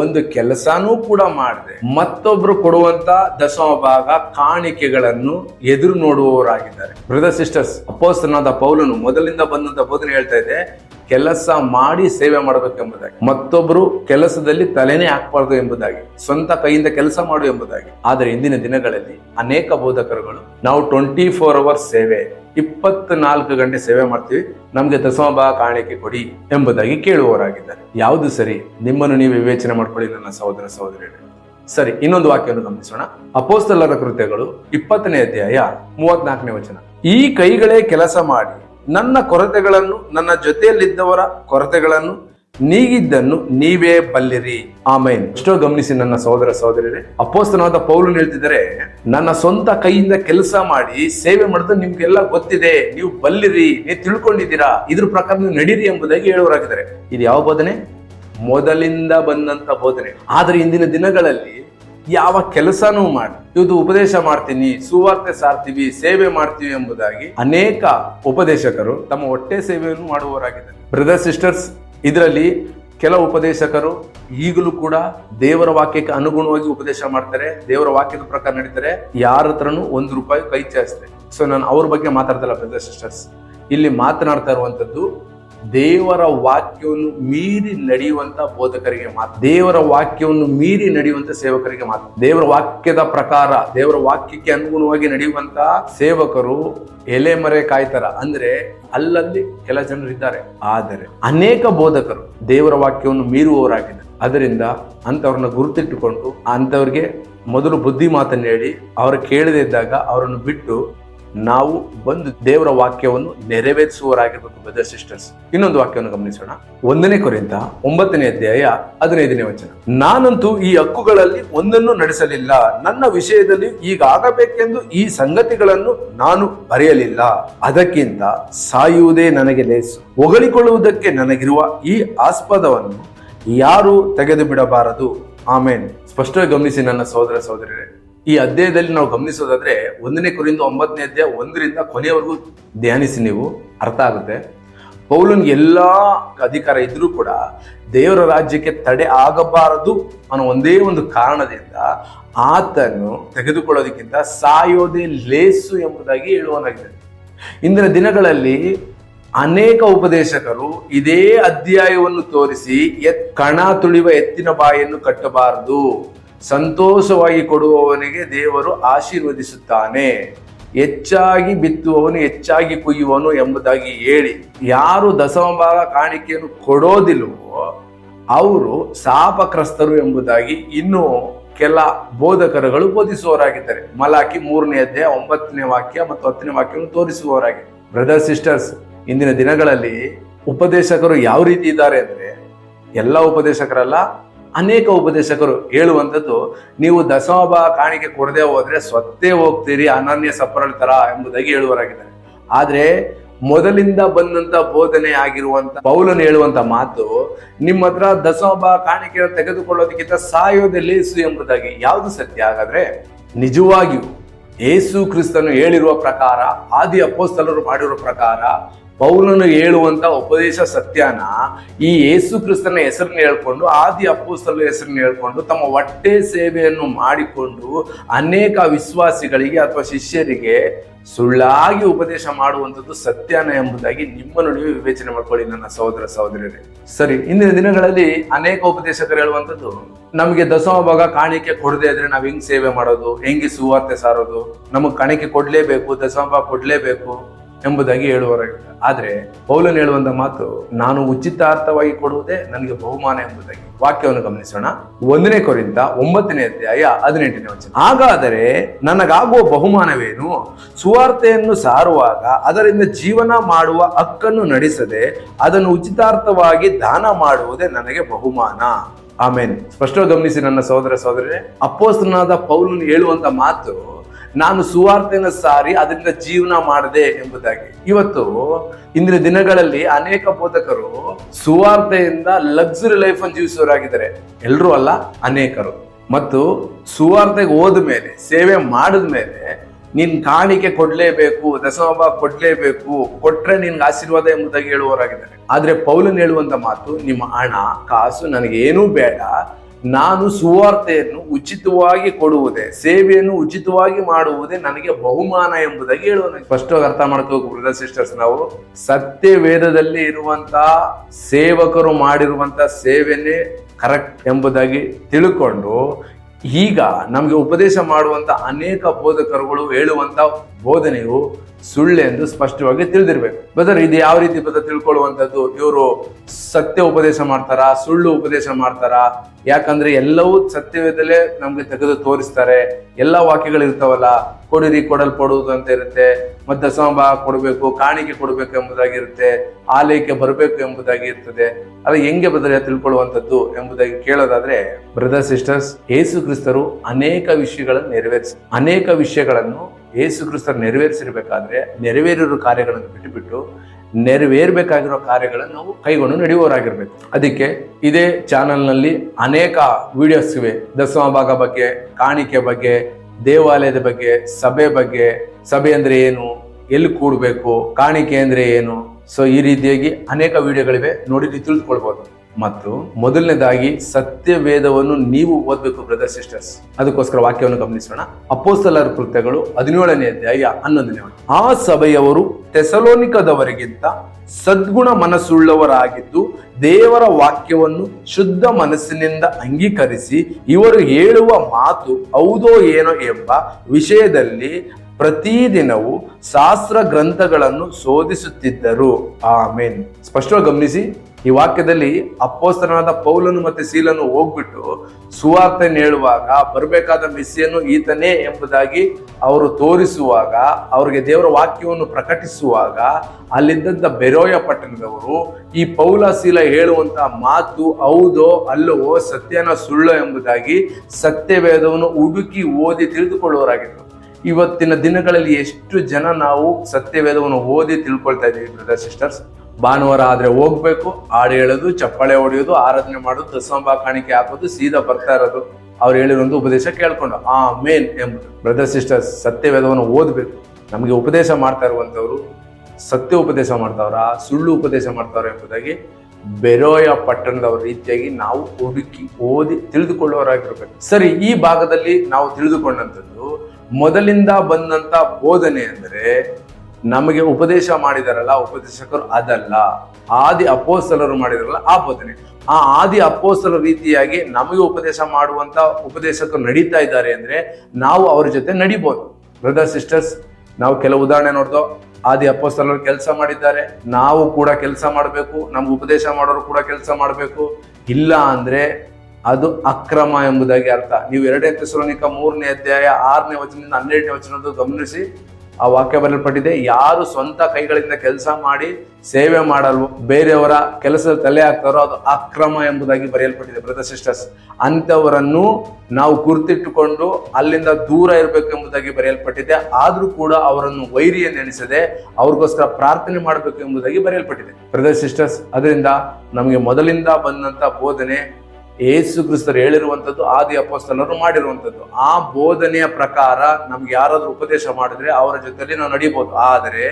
ಒಂದು ಕೆಲಸನೂ ಕೂಡ ಮಾಡದೆ. ಮತ್ತೊಬ್ರು ಕೊಡುವಂತ ದಶಮ ಭಾಗ ಕಾಣಿಕೆಗಳನ್ನು ಎದುರು ನೋಡುವವರಾಗಿದ್ದಾರೆ. ಬ್ರದರ್ ಸಿಸ್ಟರ್ಸ್ ಅಪೋಸ್ತನಾದ ಪೌಲನು ಮೊದಲಿಂದ ಬಂದಂತ ಬೋಧನೆ ಹೇಳ್ತಾ ಇದೆ, ಕೆಲಸ ಮಾಡಿ ಸೇವೆ ಮಾಡಬೇಕೆಂಬುದಾಗಿ. ಮತ್ತೊಬ್ರು ಕೆಲಸದಲ್ಲಿ ತಲೆನೇ ಹಾಕಬಾರ್ದು ಎಂಬುದಾಗಿ, ಸ್ವಂತ ಕೈಯಿಂದ ಕೆಲಸ ಮಾಡು ಎಂಬುದಾಗಿ. ಆದರೆ ಇಂದಿನ ದಿನಗಳಲ್ಲಿ ಅನೇಕ ಬೋಧಕರುಗಳು ನಾವು ಟ್ವೆಂಟಿ ಫೋರ್ ಅವರ್ಸ್ ಸೇವೆ ಇಪ್ಪತ್ನಾಲ್ಕು ಗಂಟೆ ಸೇವೆ ಮಾಡ್ತೀವಿ. ನಮಗೆ ದಸಮಬ ಕಾಣಿಕೆ ಕೊಡಿ ಎಂಬುದಾಗಿ ಕೇಳುವವರಾಗಿದ್ದಾರೆ. ಯಾವುದು ಸರಿ? ನಿಮ್ಮನ್ನು ನೀವು ವಿವೇಚನೆ ಮಾಡ್ಕೊಳ್ಳಿ ನನ್ನ ಸಹೋದರ ಸಹೋದರಿಯರೇ. ಸರಿ, ಇನ್ನೊಂದು ವಾಕ್ಯವನ್ನು ಗಮನಿಸೋಣ. ಅಪೋಸ್ತಲರ ಕೃತ್ಯಗಳು ಇಪ್ಪತ್ತನೇ ಅಧ್ಯಾಯ ಮೂವತ್ನಾಲ್ಕನೇ ವಚನ. ಈ ಕೈಗಳೇ ಕೆಲಸ ಮಾಡಿ ನನ್ನ ಕೊರತೆಗಳನ್ನು, ನನ್ನ ಜೊತೆಯಲ್ಲಿದ್ದವರ ಕೊರತೆಗಳನ್ನು ನೀಗಿದ್ದನ್ನು ನೀವೇ ಬಲ್ಲಿರಿ. ಆಮೇನ್. ಎಷ್ಟೋ ಗಮನಿಸಿ ನನ್ನ ಸಹೋದರ ಸಹೋದರಿಯರೇ ಅಪೋಸ್ತನಾದ ಪೌಲನ್ ಹೇಳ್ತಿದ್ದಾರೆ, ನನ್ನ ಸ್ವಂತ ಕೈಯಿಂದ ಕೆಲಸ ಮಾಡಿ ಸೇವೆ ಮಾಡಿದ್ರೆ ನಿಮ್ಗೆಲ್ಲ ಗೊತ್ತಿದೆ. ನೀವು ಬಲ್ಲಿರಿ, ನೀವು ತಿಳ್ಕೊಂಡಿದ್ದೀರಾ, ಇದ್ರ ಪ್ರಕಾರ ನೀವು ನಡೀರಿ ಎಂಬುದಾಗಿ ಹೇಳುವರಾಗಿದ್ದಾರೆ ಇದು ಯಾವ ಬೋಧನೆ? ಮೊದಲಿಂದ ಬಂದಂತ ಬೋಧನೆ. ಆದ್ರೆ ಇಂದಿನ ದಿನಗಳಲ್ಲಿ ಯಾವ ಕೆಲಸನೂ ಮಾಡಿ, ಇದು ಉಪದೇಶ ಮಾಡ್ತೀನಿ, ಸುವಾರ್ತೆ ಸಾರ್ತೀವಿ, ಸೇವೆ ಮಾಡ್ತೀವಿ ಎಂಬುದಾಗಿ ಅನೇಕ ಉಪದೇಶಕರು ತಮ್ಮ ಹೊಟ್ಟೆ ಸೇವೆಯನ್ನು ಮಾಡುವವರಾಗಿದ್ದಾರೆ. ಬ್ರದರ್ ಸಿಸ್ಟರ್ಸ್ ಇದರಲ್ಲಿ ಕೆಲ ಉಪದೇಶಕರು ಈಗಲೂ ಕೂಡ ದೇವರ ವಾಕ್ಯಕ್ಕೆ ಅನುಗುಣವಾಗಿ ಉಪದೇಶ ಮಾಡ್ತಾರೆ, ದೇವರ ವಾಕ್ಯದ ಪ್ರಕಾರ ನಡೀತಾರೆ. ಯಾರ ಹತ್ರನೂ ಒಂದು ರೂಪಾಯಿ ಕೈ ಚಾಸ್ತೆ ಸೊ ನಾನು ಅವ್ರ ಬಗ್ಗೆ ಮಾತಾಡ್ತಲ್ಲ ಬ್ರದರ್ ಸಿಸ್ಟರ್ಸ್ ಇಲ್ಲಿ ಮಾತನಾಡ್ತಾ ಇರುವಂತದ್ದು ದೇವರ ವಾಕ್ಯವನ್ನು ಮೀರಿ ನಡೆಯುವಂತ ಬೋಧಕರಿಗೆ ಮಾತು ದೇವರ ವಾಕ್ಯವನ್ನು ಮೀರಿ ನಡೆಯುವಂತ ಸೇವಕರಿಗೆ ಮಾತು ದೇವರ ವಾಕ್ಯದ ಪ್ರಕಾರ, ದೇವರ ವಾಕ್ಯಕ್ಕೆ ಅನುಗುಣವಾಗಿ ನಡೆಯುವಂತ ಸೇವಕರು ಎಲೆ ಮರೆ ಕಾಯ್ತಾರ. ಅಂದ್ರೆ ಅಲ್ಲಲ್ಲಿ ಕೆಲ ಜನರು ಇದ್ದಾರೆ. ಆದರೆ ಅನೇಕ ಬೋಧಕರು ದೇವರ ವಾಕ್ಯವನ್ನು ಮೀರುವವರಾಗಿದ್ದಾರೆ. ಅದರಿಂದ ಅಂತವ್ರನ್ನ ಗುರುತಿಟ್ಟುಕೊಂಡು ಅಂತವ್ರಿಗೆ ಮೊದಲು ಬುದ್ಧಿ ಮಾತನ್ನು ಹೇಳಿ, ಅವರು ಕೇಳದೇ ಇದ್ದಾಗ ಅವರನ್ನು ಬಿಟ್ಟು ನಾವು ಬಂದು ದೇವರ ವಾಕ್ಯವನ್ನು ನೆರವೇರಿಸುವವರಾಗಿರ್ಬೇಕು ಬ್ರದರ್ ಸಿಸ್ಟರ್ಸ್ ಇನ್ನೊಂದು ವಾಕ್ಯವನ್ನು ಗಮನಿಸೋಣ. ಒಂದನೇ ಕುರಿತ ಒಂಬತ್ತನೇ ಅಧ್ಯಾಯ ಹದಿನೈದನೇ ವಚನ. ನಾನಂತೂ ಈ ಹಕ್ಕುಗಳಲ್ಲಿ ಒಂದನ್ನು ನಡೆಸಲಿಲ್ಲ. ನನ್ನ ವಿಷಯದಲ್ಲಿ ಈಗ ಆಗಬೇಕೆಂದು ಈ ಸಂಗತಿಗಳನ್ನು ನಾನು ಬರೆಯಲಿಲ್ಲ. ಅದಕ್ಕಿಂತ ಸಾಯುವುದೇ ನನಗೆ ಲೇಸು. ಹೊಗಳಿಕೊಳ್ಳುವುದಕ್ಕೆ ನನಗಿರುವ ಈ ಆಸ್ಪದವನ್ನು ಯಾರು ತೆಗೆದು ಬಿಡಬಾರದು ಆಮೇನ್. ಸ್ಪಷ್ಟವಾಗಿ ಗಮನಿಸಿ ನನ್ನ ಸಹೋದರ ಸಹೋದರರೇ ಈ ಅಧ್ಯಾಯದಲ್ಲಿ ನಾವು ಗಮನಿಸೋದಾದ್ರೆ ಒಂದನೇ ಕುರಿಯಿಂದ ಒಂಬತ್ತನೇ ಅಧ್ಯಾಯ ಒಂದರಿಂದ ಕೊನೆಯವರೆಗೂ ಧ್ಯಾನಿಸಿ ನೀವು ಅರ್ಥ ಆಗುತ್ತೆ. ಪೌಲನ್ಗೆ ಎಲ್ಲಾ ಅಧಿಕಾರ ಇದ್ರೂ ಕೂಡ ದೇವರ ರಾಜ್ಯಕ್ಕೆ ತಡೆ ಆಗಬಾರದು ಅನ್ನೋ ಒಂದೇ ಒಂದು ಕಾರಣದಿಂದ ಆತನು ತೆಗೆದುಕೊಳ್ಳೋದಕ್ಕಿಂತ ಸಾಯೋದೇ ಲೇಸು ಎಂಬುದಾಗಿ ಹೇಳುವನಾಗಿದೆ ಇಂದಿನ ದಿನಗಳಲ್ಲಿ ಅನೇಕ ಉಪದೇಶಕರು ಇದೇ ಅಧ್ಯಾಯವನ್ನು ತೋರಿಸಿ ಎತ್ ಕಣ ತುಳಿಯುವ ಎತ್ತಿನ ಬಾಯನ್ನು ಕಟ್ಟಬಾರದು. ಸಂತೋಷವಾಗಿ ಕೊಡುವವನಿಗೆ ದೇವರು ಆಶೀರ್ವದಿಸುತ್ತಾನೆ. ಹೆಚ್ಚಾಗಿ ಬಿತ್ತುವವನು ಹೆಚ್ಚಾಗಿ ಕುಯ್ಯುವನು ಎಂಬುದಾಗಿ ಹೇಳಿ. ಯಾರು ದಶಮಭಾಗ ಕಾಣಿಕೆಯನ್ನು ಕೊಡೋದಿಲ್ವೋ, ಅವರು ಶಾಪಗ್ರಸ್ತರು ಎಂಬುದಾಗಿ ಇನ್ನೂ ಕೆಲ ಬೋಧಕರುಗಳು ಬೋಧಿಸುವವರಾಗಿದ್ದಾರೆ. ಮಲಾಕಿ ಮೂರನೇ ಅಧ್ಯಾಯ ಒಂಬತ್ತನೇ ವಾಕ್ಯ ಮತ್ತು ಹತ್ತನೇ ವಾಕ್ಯವನ್ನು ತೋರಿಸುವವರಾಗಿ. ಬ್ರದರ್ ಸಿಸ್ಟರ್ಸ್ ಇಂದಿನ ದಿನಗಳಲ್ಲಿ ಉಪದೇಶಕರು ಯಾವ ರೀತಿ ಇದ್ದಾರೆ ಅಂದ್ರೆ, ಎಲ್ಲ ಉಪದೇಶಕರಲ್ಲ ಅನೇಕ ಉಪದೇಶಕರು ಹೇಳುವಂಥದ್ದು, ನೀವು ದಸಮಬ ಕಾಣಿಕೆ ಕೊಡದೆ ಹೋದ್ರೆ ಸ್ವತ್ತೇ ಹೋಗ್ತೀರಿ, ಅನನ್ಯ ಸಫರಳ ಎಂಬುದಾಗಿ ಹೇಳುವರಾಗಿದ್ದಾರೆ. ಆದ್ರೆ, ಮೊದಲಿಂದ ಬಂದಂತ ಬೋಧನೆ ಆಗಿರುವಂತ, ಪೌಲನ್ ಹೇಳುವಂತ ಮಾತು, ನಿಮ್ಮ ಹತ್ರ ದಸಮಬ ಕಾಣಿಕೆಯನ್ನು ತೆಗೆದುಕೊಳ್ಳೋದಕ್ಕಿಂತ ಸಾಯೋದೇ ಲೇಸು ಎಂಬುದಾಗಿ ಯಾವುದು ಸತ್ಯ? ಹಾಗಾದ್ರೆ, ನಿಜವಾಗಿಯೂ ಏಸು ಕ್ರಿಸ್ತನು ಹೇಳಿರುವ ಪ್ರಕಾರ, ಆದಿ ಅಪೋಸ್ತಲರು ಮಾಡಿರುವ ಪ್ರಕಾರ ಪೌಲನು ಹೇಳುವಂತ ಉಪದೇಶ ಸತ್ಯನ ಈ ಯೇಸು ಕ್ರಿಸ್ತನ ಹೆಸರನ್ನ ಹೇಳ್ಕೊಂಡು, ಆದಿ ಅಪ್ಪುಸ್ತಲ ಹೆಸರನ್ನ ಹೇಳ್ಕೊಂಡು, ತಮ್ಮ ಹೊಟ್ಟೆ ಸೇವೆಯನ್ನು ಮಾಡಿಕೊಂಡು ಅನೇಕ ವಿಶ್ವಾಸಿಗಳಿಗೆ ಅಥವಾ ಶಿಷ್ಯರಿಗೆ ಸುಳ್ಳಾಗಿ ಉಪದೇಶ ಮಾಡುವಂಥದ್ದು ಸತ್ಯನ ಎಂಬುದಾಗಿ ನಿಮ್ಮ ನಡುವೆ ವಿವೇಚನೆ ಮಾಡ್ಕೊಳ್ಳಿ ನನ್ನ ಸಹೋದರ ಸಹೋದರರೇ ಸರಿ, ಇಂದಿನ ದಿನಗಳಲ್ಲಿ ಅನೇಕ ಉಪದೇಶಕರು ಹೇಳುವಂಥದ್ದು, ನಮಗೆ ದಸಮ ಭಾಗ ಕಾಣಿಕೆ ಕೊಡದೆ ಇದ್ರೆ ನಾವು ಹೆಂಗ್ ಸೇವೆ ಮಾಡೋದು, ಹೆಂಗೆ ಸುವಾರ್ತೆ ಸಾರೋದು, ನಮಗೆ ಕಾಣಿಕೆ ಕೊಡ್ಲೇಬೇಕು ದಸಮ ಭಾಗ ಕೊಡ್ಲೇಬೇಕು ಎಂಬುದಾಗಿ ಹೇಳುವವರಾಗಿದ್ದಾರೆ ಆದರೆ ಪೌಲನ್ ಹೇಳುವಂತ ಮಾತು, ನಾನು ಉಚಿತಾರ್ಥವಾಗಿ ಕೊಡುವುದೇ ನನಗೆ ಬಹುಮಾನ ಎಂಬುದಾಗಿ. ವಾಕ್ಯವನ್ನು ಗಮನಿಸೋಣ. ಒಂದನೇ ಕೊರಿಂದ ಒಂಬತ್ತನೇ ಅಧ್ಯಾಯ ಹದಿನೆಂಟನೇ ವಚನ. ಹಾಗಾದರೆ ನನಗಾಗುವ ಬಹುಮಾನವೇನು? ಸುವಾರ್ತೆಯನ್ನು ಸಾರುವಾಗ ಅದರಿಂದ ಜೀವನ ಮಾಡುವ ಹಕ್ಕನ್ನು ನಡೆಸದೆ ಅದನ್ನು ಉಚಿತಾರ್ಥವಾಗಿ ದಾನ ಮಾಡುವುದೇ ನನಗೆ ಬಹುಮಾನ. ಆಮೇನ್. ಸ್ಪಷ್ಟವಾಗಿ ಗಮನಿಸಿ ನನ್ನ ಸಹೋದರ ಸಹೋದರಿ ಅಪ್ಪೋಸ್ತನಾದ ಪೌಲನ್ ಹೇಳುವಂತ ಮಾತು ನಾನು ಸುವಾರ್ತೆಯನ್ನು ಸಾರಿ ಅದರಿಂದ ಜೀವನ ಮಾಡಿದೆ ಎಂಬುದಾಗಿ. ಇವತ್ತು ಇಂದಿನ ದಿನಗಳಲ್ಲಿ ಅನೇಕ ಬೋಧಕರು ಸುವಾರ್ತೆಯಿಂದ ಲಕ್ಸುರಿ ಲೈಫ್ ಅನ್ನು ಜೀವಿಸುವರಾಗಿದ್ದಾರೆ ಎಲ್ಲರೂ ಅಲ್ಲ, ಅನೇಕರು. ಮತ್ತು ಸುವಾರ್ತೆಗೆ ಹೋದ ಮೇಲೆ ಸೇವೆ ಮಾಡಿದ ಮೇಲೆ ನಿನ್ ಕಾಣಿಕೆ ಕೊಡ್ಲೇಬೇಕು ದಶಮಭಾಗ ಕೊಡ್ಲೇಬೇಕು, ಕೊಟ್ರೆ ನಿನ್ಗೆ ಆಶೀರ್ವಾದ ಎಂಬುದಾಗಿ ಹೇಳುವವರಾಗಿದ್ದಾರೆ. ಆದ್ರೆ ಪೌಲನ್ ಹೇಳುವಂತ ಮಾತು, ನಿಮ್ಮ ಹಣ, ಕಾಸು ನನಗೆ ಏನೂ ಬೇಡ. ನಾನು ಸುವಾರ್ತೆಯನ್ನು ಉಚಿತವಾಗಿ ಕೊಡುವುದೇ, ಸೇವೆಯನ್ನು ಉಚಿತವಾಗಿ ಮಾಡುವುದೇ ನನಗೆ ಬಹುಮಾನ ಎಂಬುದಾಗಿ ಹೇಳುವ ಸ್ಪಷ್ಟವಾಗಿ ಅರ್ಥ ಮಾಡ್ಕೋಬೇಕು ಬ್ರದರ್ ಸಿಸ್ಟರ್ಸ್ ನಾವು ಸತ್ಯ ವೇದದಲ್ಲಿ ಇರುವಂತ ಸೇವಕರು ಮಾಡಿರುವಂತ ಸೇವೆನೇ ಕರೆಕ್ಟ್ ಎಂಬುದಾಗಿ ತಿಳ್ಕೊಂಡು, ಈಗ ನಮಗೆ ಉಪದೇಶ ಮಾಡುವಂತ ಅನೇಕ ಬೋಧಕರುಗಳು ಹೇಳುವಂತ ಬೋಧನೆಯು ಸುಳ್ಳೆಂದು ಸ್ಪಷ್ಟವಾಗಿ ತಿಳಿದಿರ್ಬೇಕು. ಬ್ರದರ್ ಇದು ಯಾವ ರೀತಿ ಬದ ತಿಳ್ಕೊಳ್ಳುವಂಥದ್ದು? ಇವರು ಸತ್ಯ ಉಪದೇಶ ಮಾಡ್ತಾರಾ? ಸುಳ್ಳು ಉಪದೇಶ ಮಾಡ್ತಾರಾ? ಯಾಕಂದ್ರೆ ಎಲ್ಲವೂ ಸತ್ಯವೇದಲ್ಲೇ ನಮ್ಗೆ ತೆಗೆದು ತೋರಿಸ್ತಾರೆ. ಎಲ್ಲ ವಾಕ್ಯಗಳು ಇರ್ತಾವಲ್ಲ, ಕೊಡಿರಿ ಕೊಡಲ್ಪಡುವುದು ಅಂತ ಇರುತ್ತೆ. ಮತ್ತೆ ಸಮಭಾಗ ಕೊಡಬೇಕು, ಕಾಣಿಕೆ ಕೊಡಬೇಕು ಎಂಬುದಾಗಿರುತ್ತೆ ಆಲಯಕ್ಕೆ ಬರಬೇಕು ಎಂಬುದಾಗಿ ಇರ್ತದೆ. ಅದು ಹೆಂಗೆ ಬದಲ ತಿಳ್ಕೊಳ್ಳುವಂಥದ್ದು ಎಂಬುದಾಗಿ ಕೇಳೋದಾದ್ರೆ, ಬ್ರದರ್, ಸಿಸ್ಟರ್ಸ್, ಯೇಸು ಕ್ರಿಸ್ತರು ಅನೇಕ ವಿಷಯಗಳನ್ನು ನೆರವೇರಿಸಿ, ಅನೇಕ ವಿಷಯಗಳನ್ನು ಯೇಸು ಕ್ರಿಸ್ತರು ನೆರವೇರಿಸಿರ್ಬೇಕಾದ್ರೆ ನೆರವೇರಿರೋ ಕಾರ್ಯಗಳನ್ನು ಬಿಟ್ಟುಬಿಟ್ಟು ನೆರವೇರಬೇಕಾಗಿರೋ ಕಾರ್ಯಗಳನ್ನು ನಾವು ಕೈಗೊಂಡು ನಡೆಯುವವರಾಗಿರ್ಬೇಕು. ಅದಕ್ಕೆ ಇದೇ ಚಾನಲ್ನಲ್ಲಿ ಅನೇಕ ವಿಡಿಯೋಸ್ ಇವೆ. ದಸಮ ಭಾಗ ಬಗ್ಗೆ, ಕಾಣಿಕೆ ಬಗ್ಗೆ, ದೇವಾಲಯದ ಬಗ್ಗೆ, ಸಭೆ ಬಗ್ಗೆ, ಸಭೆ ಅಂದ್ರೆ ಏನು, ಎಲ್ಲಿ ಕೂಡಬೇಕು ಕಾಣಿಕೆ ಅಂದ್ರೆ ಏನು, ಸೊ ಈ ರೀತಿಯಾಗಿ ಅನೇಕ ವಿಡಿಯೋಗಳಿವೆ ನೋಡಿ ನೀವು ತಿಳಿದುಕೊಳ್ಬಹುದು ಮತ್ತು ಮೊದಲನೇದಾಗಿ ಸತ್ಯ ವೇದವನ್ನು ನೀವು ಓದಬೇಕು ಬ್ರದರ್ ಸಿಸ್ಟರ್ಸ್ ಅದಕ್ಕೋಸ್ಕರ ವಾಕ್ಯವನ್ನು ಗಮನಿಸೋಣ. ಅಪ್ಪೋಸ್ತಲರ ಕೃತ್ಯಗಳು ಹದಿನೇಳನೇ ಅಧ್ಯಾಯ ಹನ್ನೊಂದನೇ. ಆ ಸಭೆಯವರು ತೆಸಲೋನಿಕದವರಿಗಿಂತ ಸದ್ಗುಣ ಮನಸ್ಸುಳ್ಳವರಾಗಿದ್ದು ದೇವರ ವಾಕ್ಯವನ್ನು ಶುದ್ಧ ಮನಸ್ಸಿನಿಂದ ಅಂಗೀಕರಿಸಿ ಇವರು ಹೇಳುವ ಮಾತು ಹೌದೋ ಏನೋ ಎಂಬ ವಿಷಯದಲ್ಲಿ ಪ್ರತಿದಿನವೂ ಶಾಸ್ತ್ರ ಗ್ರಂಥಗಳನ್ನು ಶೋಧಿಸುತ್ತಿದ್ದರು. ಆಮೇನ್. ಸ್ಪಷ್ಟವಾಗಿ ಗಮನಿಸಿ. ಈ ವಾಕ್ಯದಲ್ಲಿ ಅಪ್ಪೋಸ್ತರನಾದ ಪೌಲನು ಮತ್ತೆ ಸೀಲನ್ನು ಹೋಗ್ಬಿಟ್ಟು ಸುವಾರ್ತೆಯನ್ನು ಹೇಳುವಾಗ ಬರಬೇಕಾದ ಮಿಸ್ಸಿಯನ್ನು ಈತನೇ ಎಂಬುದಾಗಿ ಅವರು ತೋರಿಸುವಾಗ, ಅವರಿಗೆ ದೇವರ ವಾಕ್ಯವನ್ನು ಪ್ರಕಟಿಸುವಾಗ ಅಲ್ಲಿದ್ದಂಥ ಬೆರೋಯ ಪಟ್ಟಣದವರು ಈ ಪೌಲ ಶೀಲ ಹೇಳುವಂತ ಮಾತು ಹೌದೋ ಅಲ್ಲವೋ ಸತ್ಯನ ಸುಳ್ಳು ಎಂಬುದಾಗಿ ಸತ್ಯವೇದವನ್ನು ಹುಡುಕಿ ಓದಿ ತಿಳಿದುಕೊಳ್ಳುವವರಾಗಿದ್ದರು. ಇವತ್ತಿನ ದಿನಗಳಲ್ಲಿ ಎಷ್ಟು ಜನ ನಾವು ಸತ್ಯವೇದವನ್ನು ಓದಿ ತಿಳ್ಕೊಳ್ತಾ ಇದ್ದೀವಿ ಬ್ರದರ್ ಸಿಸ್ಟರ್ಸ್ ಭಾನುವಾರ ಆದ್ರೆ ಹೋಗ್ಬೇಕು ಹಾಡು ಹೇಳೋದು ಚಪ್ಪಾಳೆ ಹೊಡೆಯೋದು, ಆರಾಧನೆ ಮಾಡೋದು ದಸಂಬ ಕಾಣಿಕೆ ಹಾಕೋದು, ಸೀದಾ ಬರ್ತಾ ಇರೋದು. ಅವ್ರು ಹೇಳಿರೋದು ಉಪದೇಶ ಕೇಳ್ಕೊಂಡು ಆ ಮೇನ್ ಎಂಬುದು. ಬ್ರದರ್ ಸಿಸ್ಟರ್ಸ್ ಸತ್ಯವೇದವನ್ನು ಓದಬೇಕು. ನಮಗೆ ಉಪದೇಶ ಮಾಡ್ತಾ ಇರುವಂತವ್ರು ಸತ್ಯ ಉಪದೇಶ ಮಾಡ್ತಾವ್ರ, ಸುಳ್ಳು ಉಪದೇಶ ಮಾಡ್ತಾವ್ರ ಎಂಬುದಾಗಿ ಬೆರೋಯ ಪಟ್ಟಣದವರ ರೀತಿಯಾಗಿ ನಾವು ಹುಡುಕಿ, ಓದಿ ತಿಳಿದುಕೊಳ್ಳುವವರಾಗಿರ್ಬೇಕು ಸರಿ, ಈ ಭಾಗದಲ್ಲಿ ನಾವು ತಿಳಿದುಕೊಂಡಂಥದ್ದು, ಮೊದಲಿಂದ ಬಂದಂತ ಬೋಧನೆ ಅಂದರೆ ನಮಗೆ ಉಪದೇಶ ಮಾಡಿದಾರಲ್ಲ, ಉಪದೇಶಕರು ಅದಲ್ಲ. ಆದಿ ಅಪೋಸ್ತಲರು ಮಾಡಿದಾರಲ್ಲ, ಆ ಬೋಧನೆ. ಆ ಆದಿ ಅಪ್ಪೋಸ್ತಲ ರೀತಿಯಾಗಿ ನಮಗೆ ಉಪದೇಶ ಮಾಡುವಂತ ಉಪದೇಶಕರು ನಡೀತಾ ಇದ್ದಾರೆ ಅಂದ್ರೆ ನಾವು ಅವ್ರ ಜೊತೆ ನಡಿಬೋದು. ಬ್ರದರ್ ಸಿಸ್ಟರ್ಸ್ ನಾವು ಕೆಲವು ಉದಾಹರಣೆ ನೋಡ್ದೋ. ಆದಿ ಅಪ್ಪೋಸ್ತಲರು ಕೆಲಸ ಮಾಡಿದ್ದಾರೆ. ನಾವು ಕೂಡ ಕೆಲಸ ಮಾಡಬೇಕು. ನಮ್ಗೆ ಉಪದೇಶ ಮಾಡೋರು ಕೂಡ ಕೆಲಸ ಮಾಡಬೇಕು. ಇಲ್ಲ ಅಂದ್ರೆ ಅದು ಅಕ್ರಮ ಎಂಬುದಾಗಿ ಅರ್ಥ. ನೀವು ಎರಡನೇ ತೆಸಲೋನಿಕ ಮೂರನೇ ಅಧ್ಯಾಯ ಆರನೇ ವಚನದಿಂದ ಹನ್ನೆರಡನೇ ವಚನದ ಗಮನಿಸಿ. ಆ ವಾಕ್ಯ ಬರಲ್ಪಟ್ಟಿದೆ ಯಾರು ಸ್ವಂತ ಕೈಗಳಿಂದ ಕೆಲಸ ಮಾಡಿ ಸೇವೆ ಮಾಡಲು ಬೇರೆಯವರ ಕೆಲಸದ ತಲೆ ಹಾಕ್ತಾರೋ ಅದು ಅಕ್ರಮ ಎಂಬುದಾಗಿ ಬರೆಯಲ್ಪಟ್ಟಿದೆ ಬ್ರದರ್ ಸಿಸ್ಟರ್ಸ್. ಅಂಥವರನ್ನು ನಾವು ಗುರ್ತಿಟ್ಟುಕೊಂಡು ಅಲ್ಲಿಂದ ದೂರ ಇರಬೇಕು ಎಂಬುದಾಗಿ ಬರೆಯಲ್ಪಟ್ಟಿದೆ. ಆದರೂ ಕೂಡ ಅವರನ್ನು ವೈರಿಯ ನೆನೆಸದೆ ಅವ್ರಿಗೋಸ್ಕರ ಪ್ರಾರ್ಥನೆ ಮಾಡಬೇಕು ಎಂಬುದಾಗಿ ಬರೆಯಲ್ಪಟ್ಟಿದೆ. ಬ್ರದರ್ ಸಿಸ್ಟರ್ಸ್, ಅದರಿಂದ ನಮಗೆ ಮೊದಲಿಂದ ಬಂದಂತ ಬೋಧನೆ ಏಸು ಕ್ರಿಸ್ತರು ಹೇಳಿರುವಂಥದ್ದು, ಆದಿ ಅಪಸ್ತನರು ಮಾಡಿರುವಂಥದ್ದು. ಆ ಬೋಧನೆಯ ಪ್ರಕಾರ ನಮ್ಗೆ ಯಾರಾದರೂ ಉಪದೇಶ ಮಾಡಿದ್ರೆ ಅವರ ಜೊತೆಯಲ್ಲಿ ನಾವು ನಡೀಬಹುದು ಆದರೆ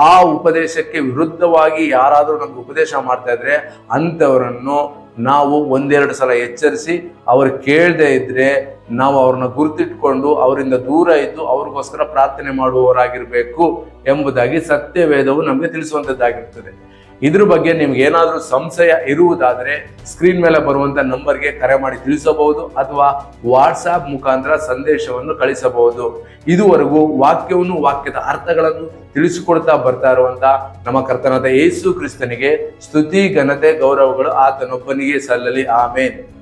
ಆ ಉಪದೇಶಕ್ಕೆ ವಿರುದ್ಧವಾಗಿ ಯಾರಾದರೂ ನಮ್ಗೆ ಉಪದೇಶ ಮಾಡ್ತಾ ಇದ್ರೆ ಅಂಥವರನ್ನು ನಾವು ಒಂದೆರಡು ಸಲ ಎಚ್ಚರಿಸಿ ಅವ್ರು ಕೇಳದೆ ಇದ್ರೆ ನಾವು ಅವ್ರನ್ನ ಗುರುತಿಟ್ಕೊಂಡು ಅವರಿಂದ ದೂರ ಇದ್ದು ಅವ್ರಿಗೋಸ್ಕರ ಪ್ರಾರ್ಥನೆ ಮಾಡುವವರಾಗಿರ್ಬೇಕು ಎಂಬುದಾಗಿ ಸತ್ಯವೇದವು ನಮಗೆ ತಿಳಿಸುವಂತದ್ದಾಗಿರ್ತದೆ ಇದ್ರ ಬಗ್ಗೆ ನಿಮ್ಗೆ ಏನಾದರೂ ಸಂಶಯ ಇರುವುದಾದರೆ ಸ್ಕ್ರೀನ್ ಮೇಲೆ ಬರುವಂತ ನಂಬರ್ಗೆ ಕರೆ ಮಾಡಿ ತಿಳಿಸಬಹುದು ಅಥವಾ ವಾಟ್ಸಾಪ್ ಮುಖಾಂತರ ಸಂದೇಶವನ್ನು ಕಳಿಸಬಹುದು. ಇದುವರೆಗೂ ವಾಕ್ಯವನ್ನು ವಾಕ್ಯದ ಅರ್ಥಗಳನ್ನು ತಿಳಿಸಿಕೊಡ್ತಾ ಬರ್ತಾ ಇರುವಂತ ನಮ್ಮ ಕರ್ತನಾದ ಯೇಸು ಕ್ರಿಸ್ತನಿಗೆ ಸ್ತುತಿ, ಘನತೆ, ಗೌರವಗಳು ಆತನೊಬ್ಬನಿಗೆ ಸಲ್ಲಲಿ. ಆಮೇನ್.